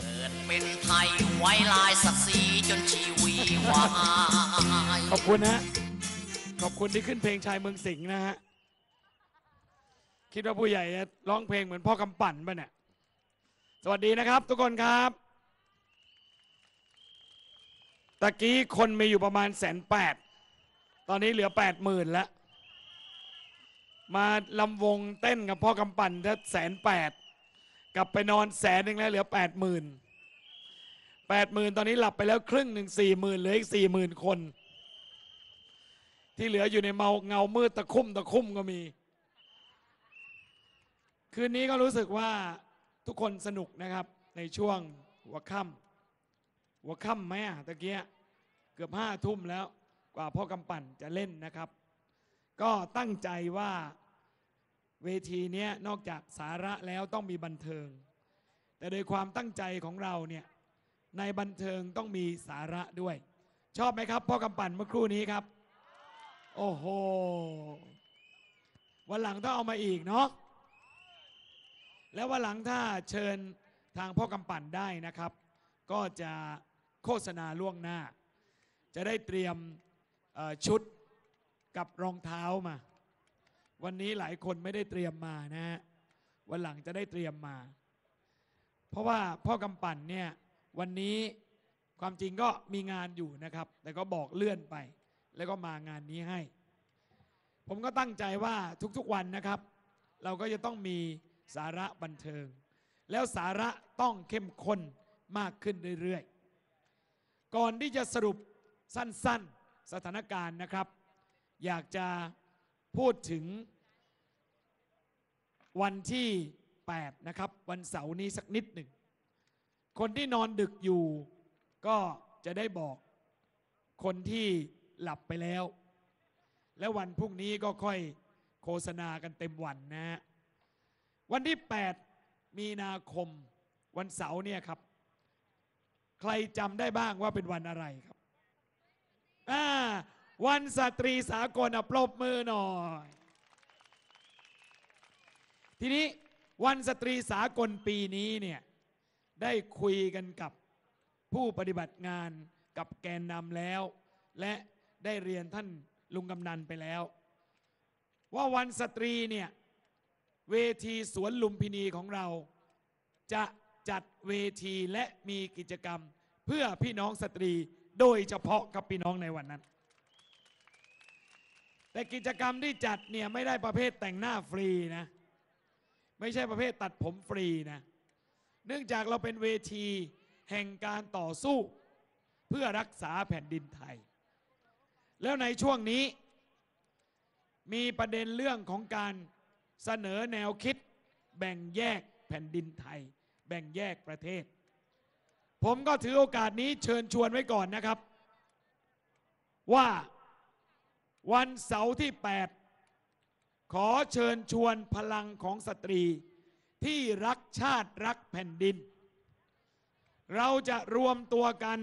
เกิดเป็นไทยไว้ลายศักดิ์ศรีจนชีวีวายขอบคุณนะฮะขอบคุณที่ขึ้นเพลงชายเมืองสิงห์นะฮะ คิดว่าผู้ใหญ่จะร้องเพลงเหมือนพ่อกำปั่นป่ะเนี่ย สวัสดีนะครับ ทุกคนครับ ตะกี้คนมีอยู่ประมาณแสนแปด ตอนนี้เหลือแปดหมื่นแล้ว มาลำวงเต้นกับพ่อกำปั่นถ้าแสนแปด กลับไปนอนแสนหนึ่งแล้วเหลือแปดหมื่นแปดหมื่นตอนนี้หลับไปแล้วครึ่งหนึ่งสี่หมื่นเหลืออีกสี่หมื่นคน ที่เหลืออยู่ในเมาเงามืดตะคุ่มตะคุ่มก็มี คืนนี้ก็รู้สึกว่าทุกคนสนุกนะครับ ในช่วงหัวค่ำหัวค่ำไหมอะตะเกียเกือบห้าทุ่มแล้วกว่าพ่อกำปั่นจะเล่นนะครับ ก็ตั้งใจว่า เวทีเนี้ยนอกจากสาระแล้วต้องมีบันเทิง แต่โดยความตั้งใจของเราเนี่ยในบันเทิงต้องมีสาระด้วย ชอบไหมครับพ่อกำปั่นเมื่อครู่นี้ครับ โอ้โห วันหลังต้องเอามาอีกเนาะแล้ววันหลังถ้าเชิญทางพ่อกำปั่นได้นะครับ ก็จะโฆษณาล่วงหน้า จะได้เตรียมชุดกับรองเท้ามา วันนี้หลายคนไม่ได้เตรียมมานะฮะวันหลังจะได้เตรียมมา เพราะว่าพ่อกำปั่นเนี่ยวันนี้ความจริงก็มีงานอยู่นะครับ แต่ก็บอกเลื่อนไป แล้วก็มางานนี้ให้ ผมก็ตั้งใจว่าทุกๆวันนะครับ เราก็จะต้องมีสาระบันเทิง แล้วสาระต้องเข้มข้นมากขึ้นเรื่อยๆ ก่อนที่จะสรุปสั้นๆสถานการณ์นะครับ อยากจะ พูดถึงวันที่ 8 นะครับ วันเสาร์นี้สักนิดหนึ่ง คนที่นอนดึกอยู่ ก็จะได้บอกคนที่หลับไปแล้ว แล้ววันพรุ่งนี้ก็ค่อยโฆษณากันเต็มวันนะฮะวันที่ 8 มีนาคมวันเสาร์เนี่ยครับ ใครจำได้บ้างว่าเป็นวันอะไรครับอ่า วันสตรีสากลอะปรบมือหน่อย ทีนี้วันสตรีสากลปีนี้เนี่ยได้คุยกันกับผู้ปฏิบัติงานกับแกนนำแล้ว และได้เรียนท่านลุงกำนันไปแล้ว ว่าวันสตรีเนี่ยเวทีสวนลุมพินีของเรา จะจัดเวทีและมีกิจกรรม เพื่อพี่น้องสตรีโดยเฉพาะกับพี่น้องในวันนั้น แต่กิจกรรมที่จัดเนี่ยไม่ได้ประเภทแต่งหน้าฟรีนะ ไม่ใช่ประเภทตัดผมฟรีนะ เนื่องจากเราเป็นเวทีแห่งการต่อสู้ เพื่อรักษาแผ่นดินไทย แล้วในช่วงนี้ มีประเด็นเรื่องของการเสนอแนวคิด แบ่งแยกแผ่นดินไทย แบ่งแยกประเทศ ผมก็ถือโอกาสนี้เชิญชวนไว้ก่อนนะครับ ว่า วันเสาร์ที่ 8 ขอเชิญชวนพลังของสตรี ที่รักชาติรักแผ่นดิน เราจะรวมตัวกัน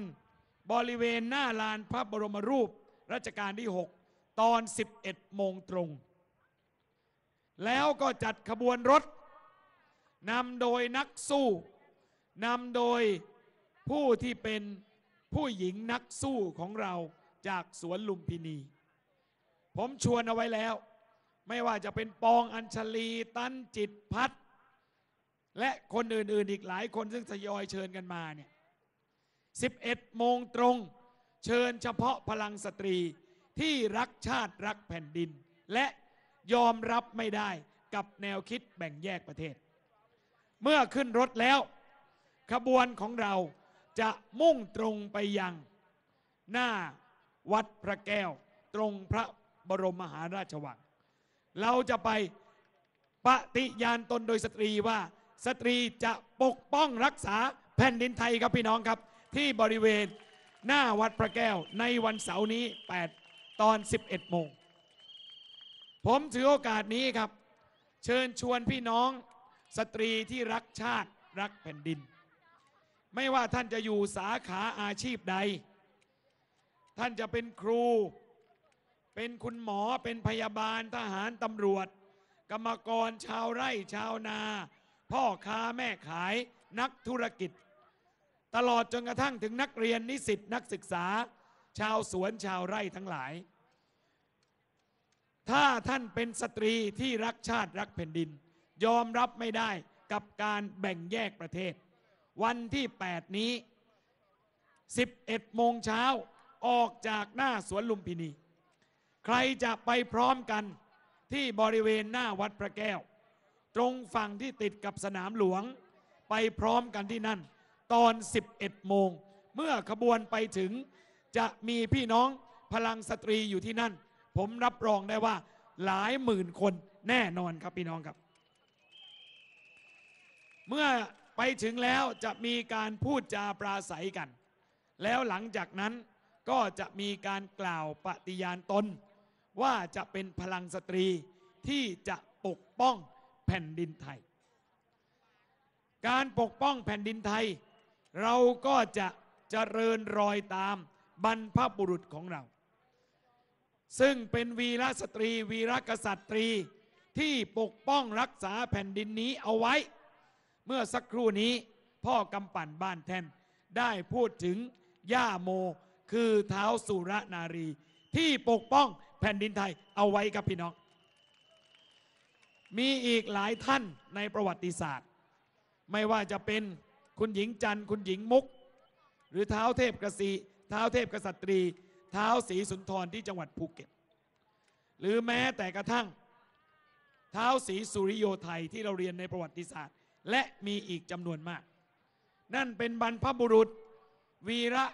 บริเวณหน้าลานพระบรมรูปรัชกาลที่ 6 ตอน 11 โมงตรง แล้วก็จัดขบวนรถนำโดยนักสู้นำโดยผู้ที่เป็นผู้หญิงนักสู้ของเราจากสวนลุมพินี ผมชวนเอาไว้แล้ว ไม่ว่าจะเป็นปองอัญชลีตั้นจิตพัฒน์และคนอื่นๆ อีกหลายคนซึ่งทยอยเชิญกันมาเนี่ย11 โมงตรง เชิญเฉพาะพลังสตรีที่รักชาติรักแผ่นดิน และยอมรับไม่ได้กับแนวคิดแบ่งแยกประเทศ เมื่อขึ้นรถแล้ว ขบวนของเราจะมุ่งตรงไปยัง หน้าวัดพระแก้ว ตรงพระ บรมมหาราชวัง เราจะไปปฏิญาณตนโดยสตรีว่าสตรีจะปกป้องรักษาแผ่นดินไทยครับพี่น้องครับ ที่บริเวณหน้าวัดพระแก้วในวันเสาร์นี้ 8 ตอน 11 โมง ผมถือโอกาสนี้ครับ เชิญชวนพี่น้องสตรีที่รักชาติรักแผ่นดิน ไม่ว่าท่านจะอยู่สาขาอาชีพใด ท่านจะเป็นครู เป็นคุณหมอเป็นพยาบาลทหารตำรวจ กรรมกรชาวไร่ชาวนา พ่อค้าแม่ขายนักธุรกิจ ตลอดจนกระทั่งถึงนักเรียนนิสิตนักศึกษา ชาวสวนชาวไร่ทั้งหลาย ถ้าท่านเป็นสตรีที่รักชาติรักแผ่นดิน ยอมรับไม่ได้กับการแบ่งแยกประเทศ วันที่ 8 นี้ 11 โมงเช้าออกจากหน้าสวนลุมพินี ใครจะไปพร้อมกันที่บริเวณหน้าวัดพระแก้ว ตรงฝั่งที่ติดกับสนามหลวง ไปพร้อมกันที่นั่น ตอน 11 โมง เมื่อขบวนไปถึง จะมีพี่น้องพลังสตรีอยู่ที่นั่น ผมรับรองได้ว่าหลายหมื่นคนแน่นอนครับพี่น้องครับ เมื่อไปถึงแล้วจะมีการพูดจาปราศัยกัน แล้วหลังจากนั้นก็จะมีการกล่าวปฏิญาณตน ว่าจะเป็นพลังสตรีที่จะปกป้องแผ่นดินไทย การปกป้องแผ่นดินไทย เราก็จะเจริญรอยตามบรรพบุรุษของเรา ซึ่งเป็นวีรสตรี วีรกษัตรี ที่ปกป้องรักษาแผ่นดินนี้เอาไว้ เมื่อสักครู่นี้พ่อกำปั่นบ้านแทนได้พูดถึงย่าโมคือเท้าสุรนารี ที่ปกป้อง แผ่นดินไทยเอาไว้ครับพี่น้อง มีอีกหลายท่านในประวัติศาสตร์ ไม่ว่าจะเป็นคุณหญิงจันทร์คุณหญิงมุก หรือเท้าเทพกษีเท้าเทพกษัตรี เท้าศรีสุนทรที่จังหวัดภูเก็ต หรือแม้แต่กระทั่ง เท้าศรีสุริโยไทยที่เราเรียนในประวัติศาสตร์ และมีอีกจำนวนมาก นั่นเป็นบรรพบุรุษ วีระ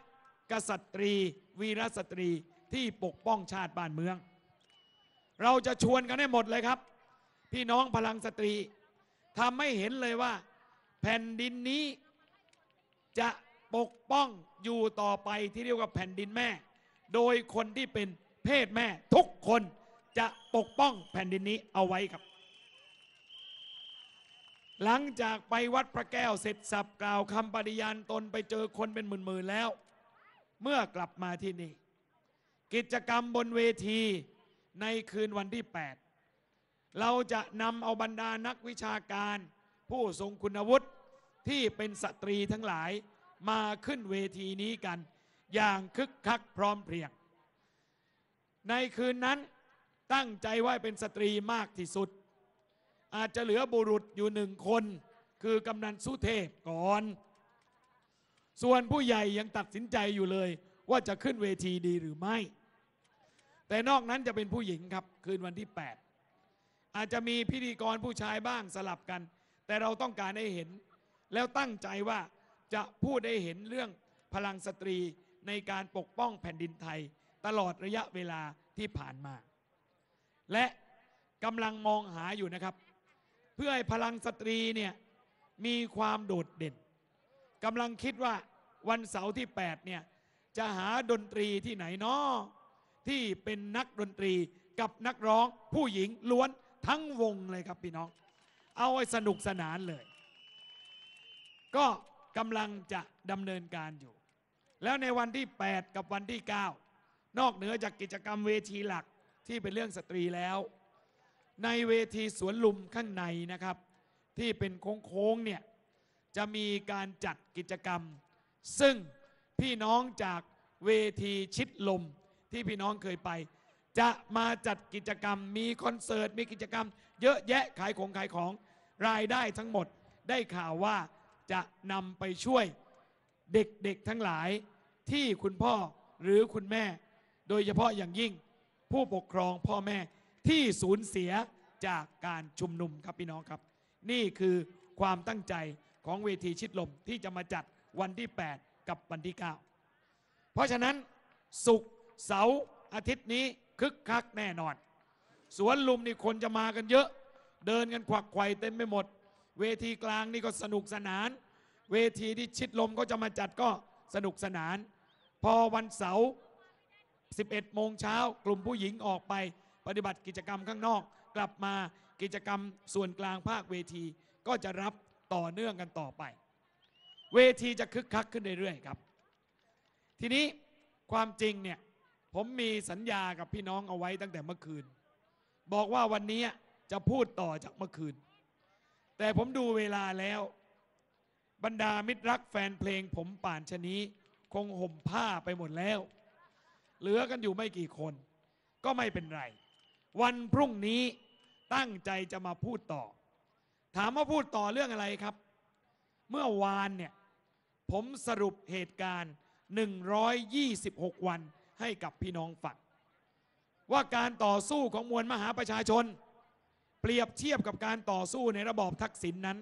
กษัตรี วีรสตรี ที่ปกป้องชาติบ้านเมือง เราจะชวนกันให้หมดเลยครับ พี่น้องพลังสตรีทำให้เห็นเลยว่า แผ่นดินนี้จะปกป้องอยู่ต่อไปที่เรียกว่าแผ่นดินแม่ โดยคนที่เป็นเพศแม่ทุกคนจะปกป้องแผ่นดินนี้เอาไว้ครับ หลังจากไปวัดพระแก้วเสร็จสับกล่าวคำปฏิญาณตนไปเจอคนเป็นหมื่นๆแล้ว เมื่อกลับมาที่นี่ กิจกรรมบนเวทีในคืนวันที่ 8 เราจะนำเอาบรรดานักวิชาการ ผู้ทรงคุณวุฒิที่เป็นสตรีทั้งหลายมาขึ้นเวทีนี้กัน อย่างคึกคักพร้อมเพรียง ในคืนนั้นตั้งใจว่าเป็นสตรีมากที่สุด อาจจะเหลือบุรุษอยู่หนึ่งคน คือกำนันสุเทพก่อน ส่วนผู้ใหญ่ยังตัดสินใจอยู่เลยว่าจะขึ้นเวทีดีหรือไม่ แต่นอกนั้นจะเป็นผู้หญิงครับ คืนวันที่ 8 อาจจะมีพิธีกรผู้ชายบ้างสลับกัน แต่เราต้องการให้เห็น แล้วตั้งใจว่าจะพูดให้เห็นเรื่องพลังสตรีในการปกป้องแผ่นดินไทย ตลอดระยะเวลาที่ผ่านมา และกำลังมองหาอยู่นะครับ เพื่อให้พลังสตรีเนี่ยมีความโดดเด่นกำลังคิดว่าวันเสาร์ที่ 8 เนี่ย จะหาดนตรีที่ไหนนาะ ที่เป็นนักดนตรีกับนักร้องผู้หญิงล้วนทั้งวงเลยครับพี่น้อง เอาไว้สนุกสนานเลย ก็กำลังจะดำเนินการอยู่ แล้วในวันที่ 8 กับวันที่ 9 นอกเหนือจากกิจกรรมเวทีหลักที่เป็นเรื่องสตรีแล้ว ในเวทีสวนลุมข้างในนะครับ ที่เป็นโค้งๆเนี่ยจะมีการจัดกิจกรรม ซึ่งพี่น้องจากเวทีชิดลม ที่พี่น้องเคยไป จะมาจัดกิจกรรม มีคอนเสิร์ตมีกิจกรรม เยอะแยะขายของขายของรายได้ทั้งหมดได้ข่าวว่าจะนำไปช่วยเด็กๆทั้งหลายที่คุณพ่อหรือคุณแม่ โดยเฉพาะอย่างยิ่งผู้ปกครองพ่อแม่ที่สูญเสียจากการชุมนุมครับพี่น้องครับ นี่คือความตั้งใจของเวทีชิดลมที่จะมาจัดวันที่ 8 กับวันที่ 9 เพราะฉะนั้นศุกร์ เสาร์อาทิตย์นี้คึกคักแน่นอน สวนลุมนี่คนจะมากันเยอะ เดินกันควักไขว่เต็มไปหมด เวทีกลางนี่ก็สนุกสนาน เวทีที่ชิดลมก็จะมาจัดก็สนุกสนาน พอวันเสาร์11 โมงเช้ากลุ่มผู้หญิงออกไปปฏิบัติกิจกรรมข้างนอก กลับมากิจกรรมส่วนกลางภาคเวที ก็จะรับต่อเนื่องกันต่อไป เวทีจะคึกคักขึ้นเรื่อยๆครับ ทีนี้ความจริงเนี่ย ผมมีสัญญากับพี่น้องเอาไว้ตั้งแต่เมื่อคืน บอกว่าวันนี้จะพูดต่อจากเมื่อคืน แต่ผมดูเวลาแล้ว บรรดามิตรรักแฟนเพลงผมป่านชนี้ คงห่มผ้าไปหมดแล้ว เหลือกันอยู่ไม่กี่คน ก็ไม่เป็นไร วันพรุ่งนี้ตั้งใจจะมาพูดต่อ ถามว่าพูดต่อเรื่องอะไรครับ เมื่อวานเนี่ยผมสรุปเหตุการณ์ 126 วัน ให้กับพี่น้องฟังว่าการต่อสู้ของมวลมหาประชาชน เปรียบเทียบกับการต่อสู้ในระบอบทักษิณนนั้น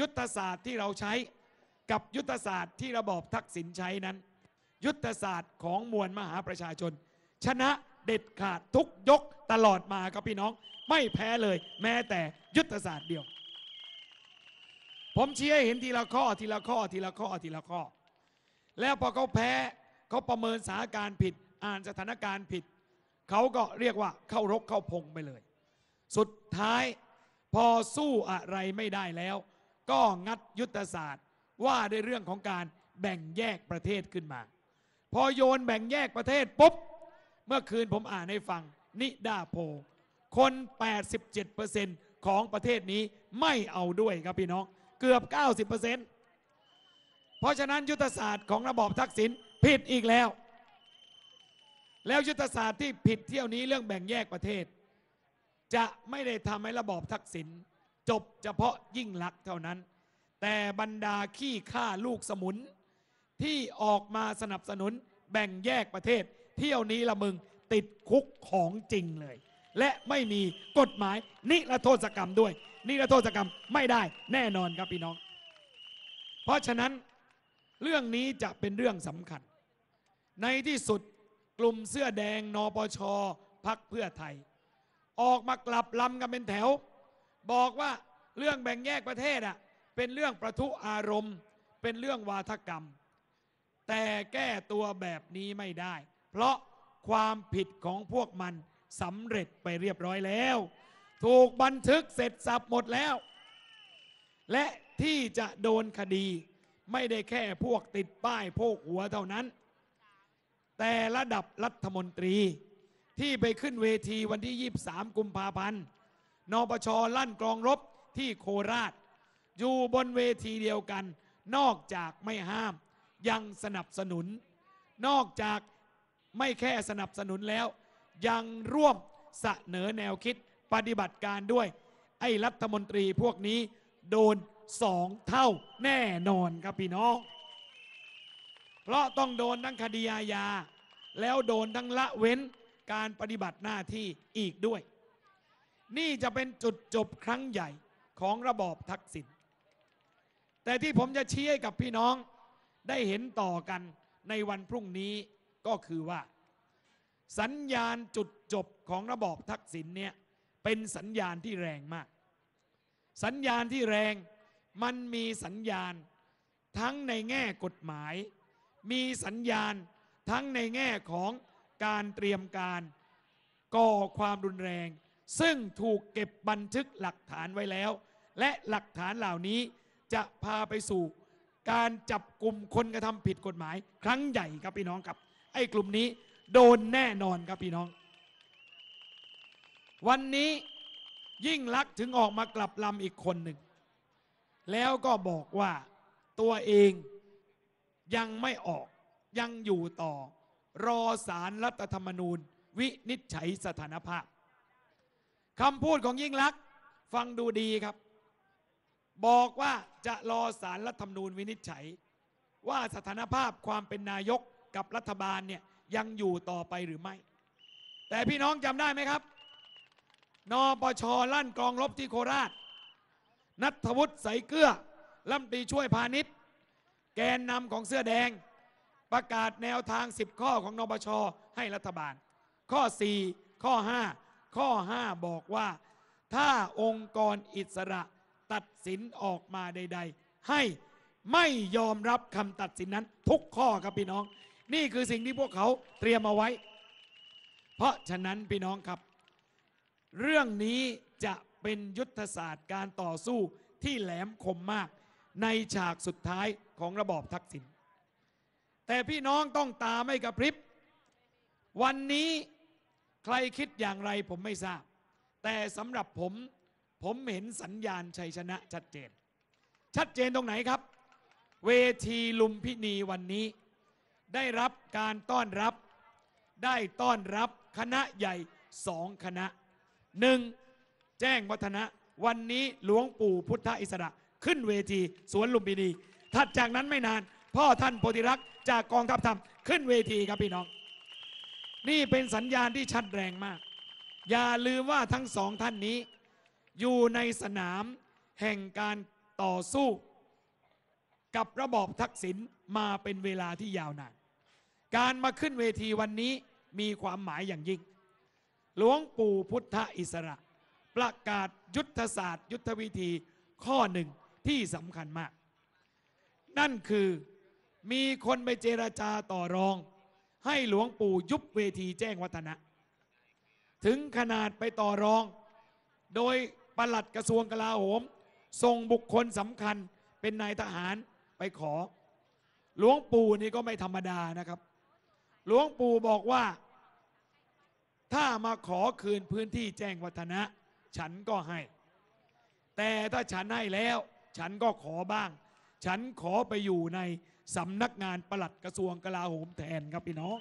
ยุทธศาสตร์ที่เราใช้กับยุทธศาสตร์ที่ระบอบทักษิณใช้นั้น ยุทธศาสตร์ของมวลมหาประชาชน ชนะเด็ดขาดทุกยกตลอดมาครับพี่น้อง ไม่แพ้เลย แม้แต่ยุทธศาสตร์เดียว ผมเชี้ให้เห็นทีละข้อทีละข้อทีละข้อทีละข้อ แล้วพอเขาแพ้ เขาประเมินสถานการณ์ผิด อ่านสถานการณ์ผิด เขาก็เรียกว่าเข้ารกเข้าพงไปเลย สุดท้ายพอสู้อะไรไม่ได้แล้ว ก็งัดยุทธศาสตร์ว่าด้วยเรื่องของการแบ่งแยกประเทศขึ้นมา พอโยนแบ่งแยกประเทศปุ๊บ เมื่อคืนผมอ่านให้ฟัง นิดาโพ คน 87%ของประเทศนี้ไม่เอาด้วยครับพี่น้อง เกือบ 90%เพราะฉะนั้นยุทธศาสตร์ของระบอบทักษิณ ผิดอีกแล้ว แล้วยุทธศาสตร์ที่ผิดเที่ยวนี้เรื่องแบ่งแยกประเทศ จะไม่ได้ทำให้ระบอบทักษิณจบเฉพาะยิ่งลักษณ์เท่านั้น แต่บรรดาขี้ข้าลูกสมุน ที่ออกมาสนับสนุนแบ่งแยกประเทศ เที่ยวนี้ละมึงติดคุกของจริงเลย และไม่มีกฎหมายนิรโทษกรรมด้วย นิรโทษกรรมไม่ได้แน่นอนครับพี่น้อง เพราะฉะนั้นเรื่องนี้จะเป็นเรื่องสำคัญ ในที่สุดกลุ่มเสื้อแดงนปชพักเพื่อไทย ออกมากลับลำกันเป็นแถว บอกว่าเรื่องแบ่งแยกประเทศอะเป็นเรื่องประทุอารมณ์ เป็นเรื่องวาทกรรม แต่แก้ตัวแบบนี้ไม่ได้ เพราะความผิดของพวกมันสำเร็จไปเรียบร้อยแล้ว ถูกบันทึกเสร็จสับหมดแล้ว และที่จะโดนคดี ไม่ได้แค่พวกติดป้ายโพกหัวเท่านั้น แต่ระดับรัฐมนตรีที่ไปขึ้นเวทีวันที่ 23 กุมภาพันธ์นปชลั่นกรองรบที่โคราช อยู่บนเวทีเดียวกัน นอกจากไม่ห้าม ยังสนับสนุน นอกจากไม่แค่สนับสนุนแล้ว ยังร่วมเสนอแนวคิดปฏิบัติการด้วย ไอ้รัฐมนตรีพวกนี้โดนสองเท่าแน่นอนครับพี่น้อง เพราะต้องโดนทั้งคดีอาญา แล้วโดนทั้งละเว้นการปฏิบัติหน้าที่อีกด้วย นี่จะเป็นจุดจบครั้งใหญ่ของระบอบทักษิณแต่ที่ผมจะชี้ให้กับพี่น้องได้เห็นต่อกันในวันพรุ่งนี้ก็คือว่า สัญญาณจุดจบของระบอบทักษิณเนี่ยเป็นสัญญาณที่แรงมาก สัญญาณที่แรงมันมีสัญญาณทั้งในแง่กฎหมาย มีสัญญาณทั้งในแง่ของการเตรียมการก่อความรุนแรง ซึ่งถูกเก็บบันทึกหลักฐานไว้แล้ว และหลักฐานเหล่านี้จะพาไปสู่ การจับกลุ่มคนกระทำผิดกฎหมาย ครั้งใหญ่ครับพี่น้องครับ ไอ้กลุ่มนี้โดนแน่นอนครับพี่น้อง วันนี้ยิ่งลักษ์ถึงออกมากลับลำอีกคนหนึ่ง แล้วก็บอกว่าตัวเอง ยังไม่ออกยังอยู่ต่อ รอสารรัฐธรรมนูญ วินิจฉัยสถานภาพคำพูดของยิ่งลักษณ์ฟังดูดีครับ บอกว่าจะรอสารรัฐธรรมนูญวินิจฉัย ว่าสถานภาพความเป็นนายกกับรัฐบาลเนี่ยยังอยู่ต่อไปหรือไม่ แต่พี่น้องจำได้ไหมครับนปชลั่นกองรบที่โคราช นัทวุฒิใสเกลือรัฐมนตรีช่วยพาณิชย์ แกนนำของเสื้อแดง ประกาศแนวทาง 10 ข้อของนปชให้รัฐบาล ข้อ 4 ข้อ 5 ข้อ 5 บอกว่า ถ้าองค์กรอิสระตัดสินออกมาใด ๆ ให้ไม่ยอมรับคำตัดสินนั้นทุกข้อครับพี่น้อง นี่คือสิ่งที่พวกเขาเตรียมเอาไว้ เพราะฉะนั้นพี่น้องครับ เรื่องนี้จะเป็นยุทธศาสตร์การต่อสู้ที่แหลมคมมาก ในฉากสุดท้ายของระบอบทักษิณแต่พี่น้องต้องตาไม่กระพริบ วันนี้ใครคิดอย่างไรผมไม่ทราบ แต่สำหรับผมผมเห็นสัญญาณชัยชนะชัดเจน ชัดเจนตรงไหนครับ เวทีลุมพินีวันนี้ ได้รับการต้อนรับ ได้ต้อนรับคณะใหญ่สองคณะหนึ่งแจ้งวัฒนะ วันนี้หลวงปู่พุทธอิสระ ขึ้นเวทีสวนลุมพินี ถัดจากนั้นไม่นาน พ่อท่านโพธิรักษ์จากกองทัพธรรมขึ้นเวทีครับพี่น้อง นี่เป็นสัญญาณที่ชัดแรงมาก อย่าลืมว่าทั้งสองท่านนี้ อยู่ในสนามแห่งการต่อสู้ กับระบอบทักษิณมาเป็นเวลาที่ยาวนาน การมาขึ้นเวทีวันนี้มีความหมายอย่างยิ่ง หลวงปู่พุทธอิสระ ประกาศยุทธศาสตร์ ยุทธวิธีข้อหนึ่ง ที่สำคัญมาก นั่นคือมีคนไปเจราจาต่อรอง ให้หลวงปู่ยุบเวทีแจ้งวัฒนะ ถึงขนาดไปต่อรอง โดยปลัดกระทรวงกลาโหมส่งบุคคลสำคัญเป็นนายทหารไปขอ หลวงปู่นี่ก็ไม่ธรรมดานะครับ หลวงปู่บอกว่า ถ้ามาขอคืนพื้นที่แจ้งวัฒนะ ฉันก็ให้ แต่ถ้าฉันให้แล้ว ฉันก็ขอบ้าง ฉันขอไปอยู่ในสำนักงานปลัดกระทรวงกลาโหมแทนครับพี่น้อง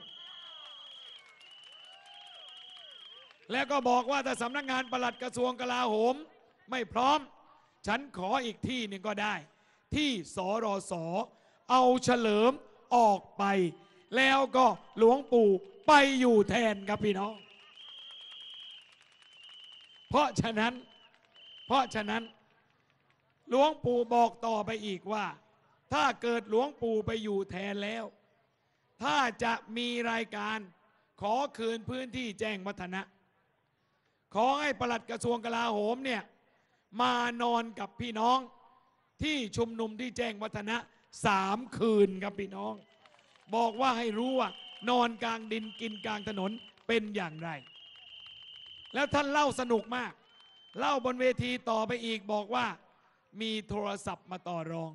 แล้วก็บอกว่าถ้าสำนักงานปลัดกระทรวงกลาโหม ไม่พร้อม ฉันขออีกที่หนึ่งก็ได้ ที่สรสเอาเฉลิมออกไป แล้วก็หลวงปู่ไปอยู่แทนครับพี่น้อง เพราะฉะนั้น เพราะฉะนั้น หลวงปู่บอกต่อไปอีกว่า ถ้าเกิดหลวงปู่ไปอยู่แทนแล้ว ถ้าจะมีรายการขอคืนพื้นที่แจ้งวัฒนะ ขอให้ปลัดกระทรวงกลาโหมเนี่ยมานอนกับพี่น้องที่ชุมนุมที่แจ้งวัฒนะสามคืนครับพี่น้อง บอกว่าให้รู้ว่านอนกลางดินกินกลางถนนเป็นอย่างไร แล้วท่านเล่าสนุกมาก เล่าบนเวทีต่อไปอีกบอกว่า มีโทรศัพท์มาต่อรอง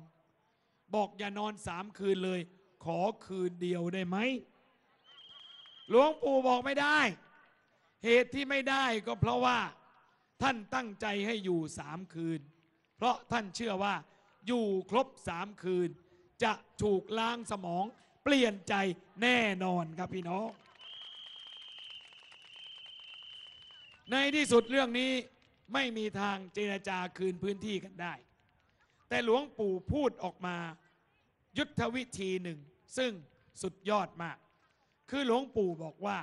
บอกอย่านอนสามคืนเลย ขอคืนเดียวได้ไหมหลวงปู่บอกไม่ได้ เหตุที่ไม่ได้ก็เพราะว่า ท่านตั้งใจให้อยู่สามคืน เพราะท่านเชื่อว่า อยู่ครบสามคืน จะถูกล้างสมองเปลี่ยนใจแน่นอนครับพี่น้อง ในที่สุดเรื่องนี้ไม่มีทางเจรจาคืนพื้นที่กันได้ แต่หลวงปู่พูดออกมา ยุทธวิธีหนึ่ง ซึ่งสุดยอดมาก คือหลวงปู่บอกว่า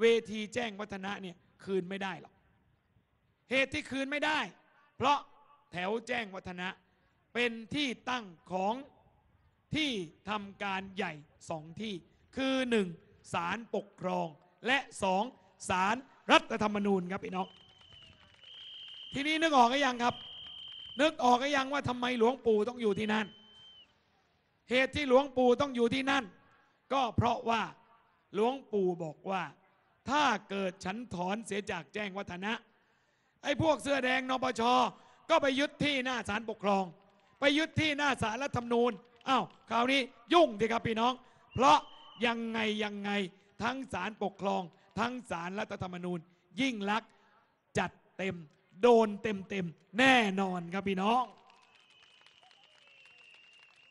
เวทีแจ้งวัฒนะเนี่ยคืนไม่ได้หรอก เหตุที่คืนไม่ได้ เพราะแถวแจ้งวัฒนะเป็นที่ตั้งของที่ทำการใหญ่สองที่ คือหนึ่งศาลปกครองและสองศาลรัฐธรรมนูญครับพี่น้อง ทีนี้นึกออกหรือยังครับ นึกออกหรือยังว่าทำไมหลวงปู่ต้องอยู่ที่นั่น เหตุที่หลวงปู่ต้องอยู่ที่นั่น ก็เพราะว่าหลวงปู่บอกว่า ถ้าเกิดฉันถอนเสียจากแจ้งวัฒนะ ไอ้พวกเสื้อแดงนปชก็ไปยึดที่หน้าศาลปกครอง ไปยึดที่หน้าศาลรัฐธรรมนูญอ้าวคราวนี้ยุ่งสิครับพี่น้อง เพราะยังไงยังไงทั้งศาลปกครอง ทั้งศาลรัฐธรรมนูญ ยิ่งลักษณ์จัดเต็ม โดนเต็มเต็มๆ แน่นอนครับพี่น้อง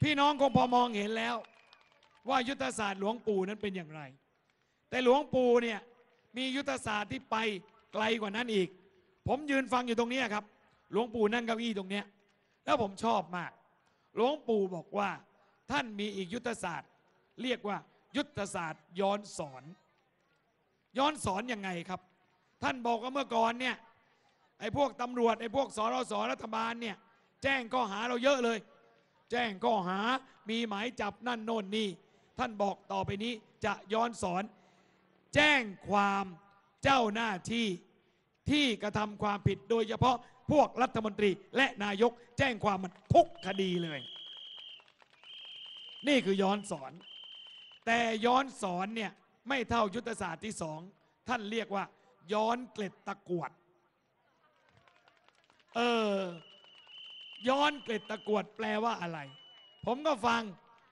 พี่น้องคงพอมองเห็นแล้ว ว่ายุทธศาสตร์หลวงปู่นั้นเป็นอย่างไร แต่หลวงปู่เนี่ยมียุทธศาสตร์ที่ไปไกลกว่านั้นอีก ผมยืนฟังอยู่ตรงนี้ครับ หลวงปู่นั่งเก้าอี้ตรงเนี้ยแล้วผมชอบมาก หลวงปู่บอกว่า ท่านมีอีกยุทธศาสตร์ เรียกว่า ยุทธศาสตร์ย้อนสอน ย้อนสอนยังไงครับ ท่านบอกว่าเมื่อก่อนเนี่ย ไอ้พวกตำรวจไอ้พวกสรสรัฐบาลเนี่ยแจ้งข้อหาเราเยอะเลย แจ้งข้อหามีหมายจับนั่นโน่นนี่ ท่านบอกต่อไปนี้จะย้อนสอน แจ้งความเจ้าหน้าที่ที่กระทำความผิดโดยเฉพาะพวกรัฐมนตรีและนายกแจ้งความมันทุกคดีเลย นี่คือย้อนสอน แต่ย้อนสอนเนี่ยไม่เท่ายุทธศาสตร์ที่สองท่านเรียกว่า ย้อนเกล็ดตะกวด เออ ย้อนเกล็ดตะกวดแปลว่าอะไร ผมก็ฟัง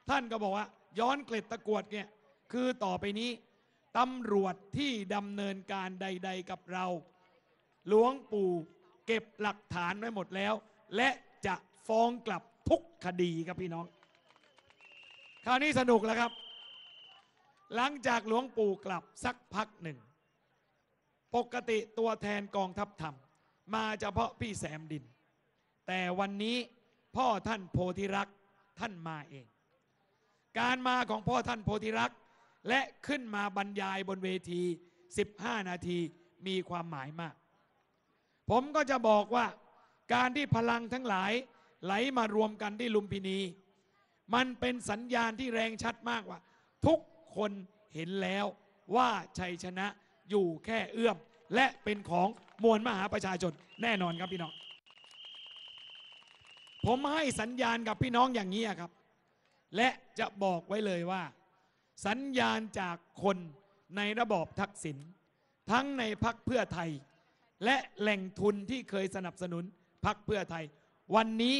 ท่านก็บอกว่า ย้อนเกล็ดตะกวดเนี่ยคือต่อไปนี้ตำรวจที่ดำเนินการใด ๆ กับเรา หลวงปู่เก็บหลักฐานไว้หมดแล้ว และจะฟ้องกลับทุกคดีครับพี่น้อง คราวนี้สนุกแล้วครับ หลังจากหลวงปู่กลับสักพักหนึ่ง ปกติตัวแทนกองทัพธรรม มาเฉพาะพี่แสมดิน แต่วันนี้พ่อท่านโพธิรักษ์ท่านมาเอง การมาของพ่อท่านโพธิรักษ์และขึ้นมาบรรยายบนเวที 15 นาทีมีความหมายมาก ผมก็จะบอกว่าการที่พลังทั้งหลายไหลมารวมกันที่ลุมพินี มันเป็นสัญญาณที่แรงชัดมากว่า ทุกคนเห็นแล้วว่าชัยชนะอยู่แค่เอื้อม และเป็นของ มวลมหาประชาชนแน่นอนครับพี่น้อง ผมให้สัญญาณกับพี่น้องอย่างนี้ครับ และจะบอกไว้เลยว่า สัญญาณจากคนในระบอบทักษิณทั้งในพักเพื่อไทย และแหล่งทุนที่เคยสนับสนุนพักเพื่อไทย วันนี้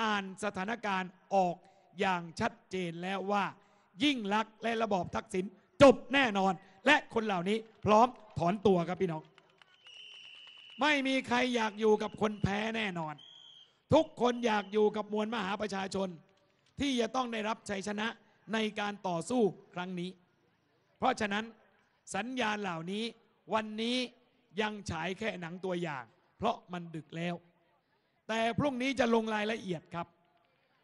อ่านสถานการณ์ออกอย่างชัดเจนแล้วว่า ยิ่งลักษณ์และระบอบทักษิณจบแน่นอน และคนเหล่านี้พร้อมถอนตัวครับพี่น้อง ไม่มีใครอยากอยู่กับคนแพ้แน่นอน ทุกคนอยากอยู่กับมวลมหาประชาชน ที่จะต้องได้รับชัยชนะในการต่อสู้ครั้งนี้ เพราะฉะนั้นสัญญาณเหล่านี้วันนี้ยังฉายแค่หนังตัวอย่าง เพราะมันดึกแล้ว แต่พรุ่งนี้จะลงรายละเอียดครับ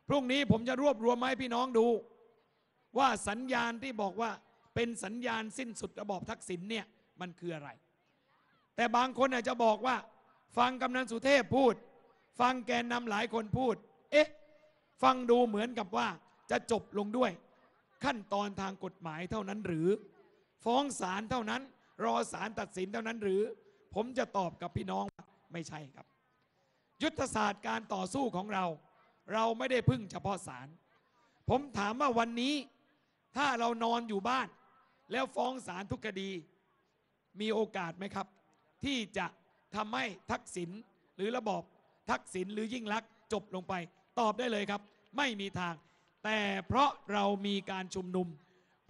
พรุ่งนี้ผมจะรวบรวมมาให้พี่น้องดู ว่าสัญญาณที่บอกว่าเป็นสัญญาณสิ้นสุดระบอบทักษิณเนี่ยมันคืออะไร แต่บางคนอาจจะบอกว่า ฟังกำนันสุเทพพูด ฟังแกนนำหลายคนพูด เอ๊ะ ฟังดูเหมือนกับว่าจะจบลงด้วย ขั้นตอนทางกฎหมายเท่านั้นหรือ ฟ้องศาลเท่านั้น รอศาลตัดสินเท่านั้นหรือ ผมจะตอบกับพี่น้องไม่ใช่ครับ ยุทธศาสตร์การต่อสู้ของเรา เราไม่ได้พึ่งเฉพาะศาลผมถามว่าวันนี้ถ้าเรานอนอยู่บ้าน แล้วฟ้องศาลทุกคดี มีโอกาสไหมครับ ที่จะทำให้ทักษิณหรือระบอบทักษิณหรือยิ่งลักษณ์จบลงไป ตอบได้เลยครับ ไม่มีทาง แต่เพราะเรามีการชุมนุม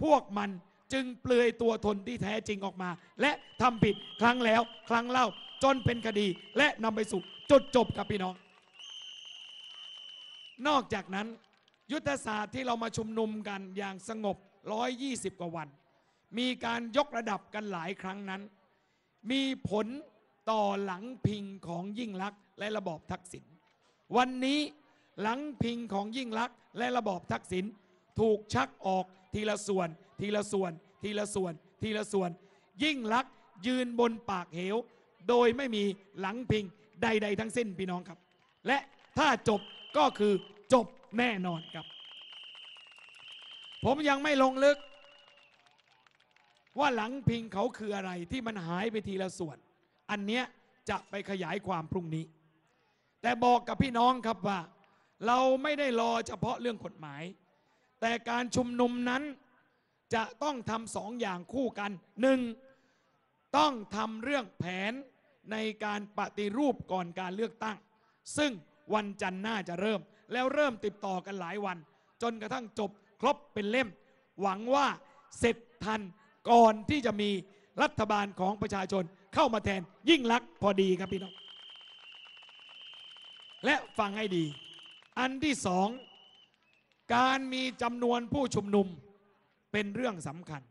พวกมันจึงเปลือยตัวทนที่แท้จริงออกมา และทำผิดครั้งแล้ว ครั้งเล่าจนเป็นคดี และนำไปสู่จุดจบครับพี่น้อง นอกจากนั้น ยุทธศาสตร์ที่เรามาชุมนุมกันอย่างสงบ 120 กว่าวัน มีการยกระดับกันหลายครั้งนั้น มีผลต่อหลังพิงของยิ่งลักษณ์และระบอบทักษิณวันนี้หลังพิงของยิ่งลักษณ์และระบอบทักษิณถูกชักออกทีละส่วน ทีละส่วน ทีละส่วน ทีละส่วน ยิ่งลักษณ์ยืนบนปากเหว โดยไม่มีหลังพิงใด ๆ ทั้งสิ้นพี่น้องครับ และถ้าจบก็คือจบแน่นอนครับ ผมยังไม่ลงลึก ว่าหลังพิงเขาคืออะไรที่มันหายไปทีละส่วน อันเนี้ยจะไปขยายความพรุ่งนี้ แต่บอกกับพี่น้องครับว่า เราไม่ได้รอเฉพาะเรื่องกฎหมาย แต่การชุมนุมนั้นจะต้องทำสองอย่างคู่กันหนึ่งต้องทำเรื่องแผนในการปฏิรูปก่อนการเลือกตั้ง ซึ่งวันจันทร์หน้าจะเริ่ม แล้วเริ่มติดต่อกันหลายวัน จนกระทั่งจบครบเป็นเล่ม หวังว่าเสร็จทัน ก่อนที่จะมีรัฐบาลของประชาชนเข้ามาแทนยิ่งลักษณ์พอดีครับพี่น้อง และฟังให้ดี อันที่สองการมีจำนวนผู้ชุมนุมเป็นเรื่องสำคัญ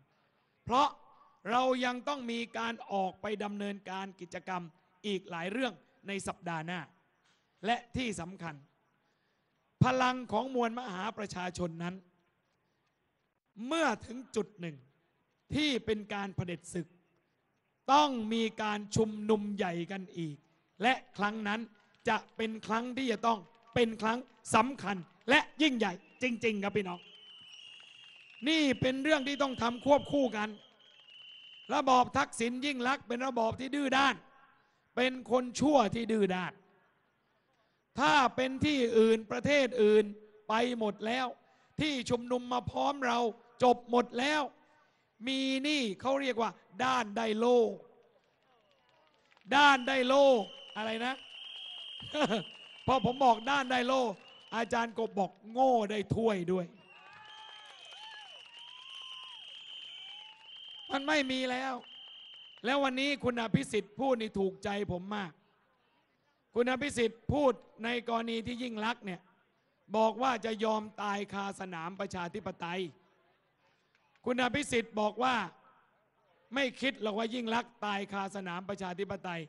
เพราะเรายังต้องมีการออกไปดำเนินการกิจกรรมอีกหลายเรื่องในสัปดาห์หน้า และที่สำคัญ พลังของมวลมหาประชาชนนั้น เมื่อถึงจุดหนึ่ง ที่เป็นการเผด็จศึก ต้องมีการชุมนุมใหญ่กันอีก และครั้งนั้นจะเป็นครั้งที่จะต้องเป็นครั้งสำคัญและยิ่งใหญ่จริง ๆ ครับพี่น้อง นี่เป็นเรื่องที่ต้องทำควบคู่กัน ระบอบทักษิณยิ่งลักษณ์เป็นระบอบที่ดื้อด้าน เป็นคนชั่วที่ดื้อด้าน ถ้าเป็นที่อื่นประเทศอื่นไปหมดแล้ว ที่ชุมนุมมาพร้อมเราจบหมดแล้ว มีนี่เขาเรียกว่า ด้านไดโล ด้านไดโล อะไรนะ พอผมบอกด้านไดโล อาจารย์กบบอกโง่ได้ถ้วยด้วย มันไม่มีแล้ว แล้ววันนี้คุณอภิสิทธิ์พูดนี่ถูกใจผมมาก คุณอภิสิทธิ์พูดในกรณีที่ยิ่งลักษณ์เนี่ย บอกว่าจะยอมตายคาสนามประชาธิปไตย คุณอภิสิทธิ์บอกว่าไม่คิดหรอกว่ายิ่งลักษ์ตายคาสนามประชาธิปไตย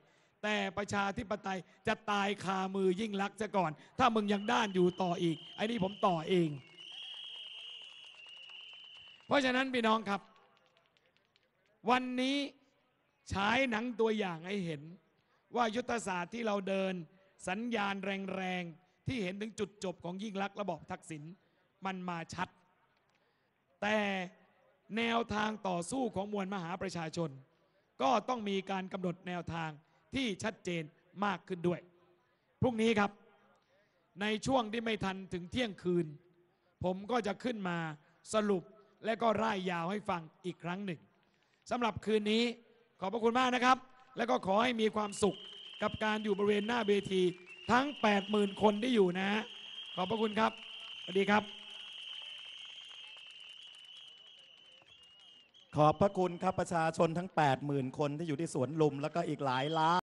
แต่ประชาธิปไตยจะตายคามือยิ่งลักษณ์ซะก่อน ถ้ามึงยังด้านอยู่ต่ออีกไอ้นี่ผมต่อเอง เพราะฉะนั้นพี่น้องครับ วันนี้ฉายหนังตัวอย่างให้เห็น ว่ายุทธศาสตร์ที่เราเดิน สัญญาณแรงๆ ที่เห็นถึงจุดจบของยิ่งลักษ์ระบอบทักษิณมันมาชัด แต่ แนวทางต่อสู้ของมวลมหาประชาชน ก็ต้องมีการกำหนดแนวทางที่ชัดเจนมากขึ้นด้วย พรุ่งนี้ครับ ในช่วงที่ไม่ทันถึงเที่ยงคืน ผมก็จะขึ้นมาสรุปและก็ร่ายยาวให้ฟังอีกครั้งหนึ่งสำหรับคืนนี้ขอบพระคุณมากนะครับ แล้วก็ขอให้มีความสุขกับการอยู่บริเวณหน้าเวทีทั้ง 80,000 คนที่อยู่นะฮะขอบพระคุณครับ สวัสดีครับ ขอบพระคุณครับประชาชนทั้ง 80,000 คนที่อยู่ที่สวนลุม แล้วก็อีกหลายล้าน